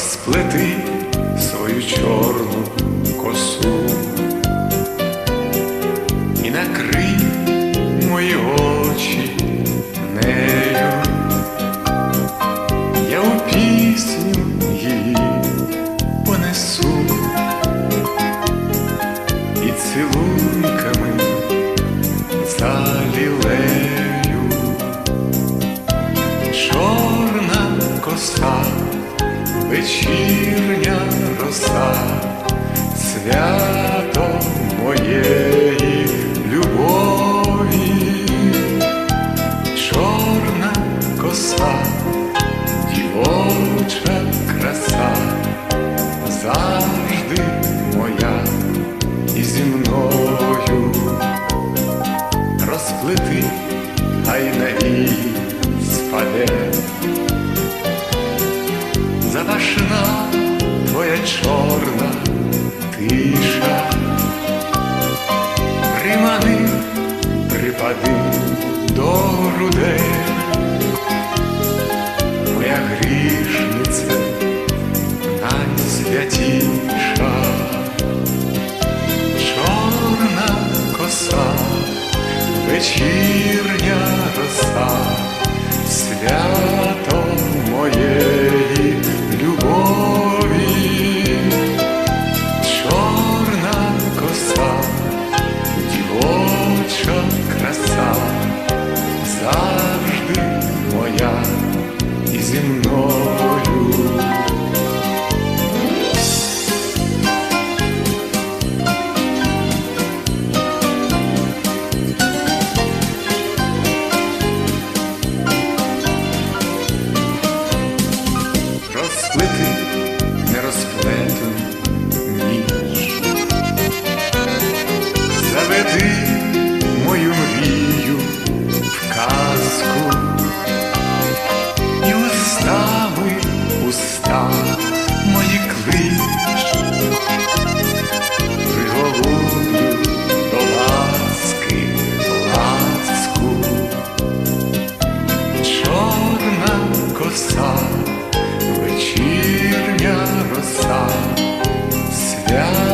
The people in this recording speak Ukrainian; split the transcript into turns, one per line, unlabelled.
розплети свою чорну косу. вечірня роса, свято моєї любові, чорна коса, дівоча краса, завжди моя і зі мною розплети, хай на її спаде. Грудей, моя грішниця найсвятіша, чорна коса, вечірня роса, свято моє. земной. さすりゃ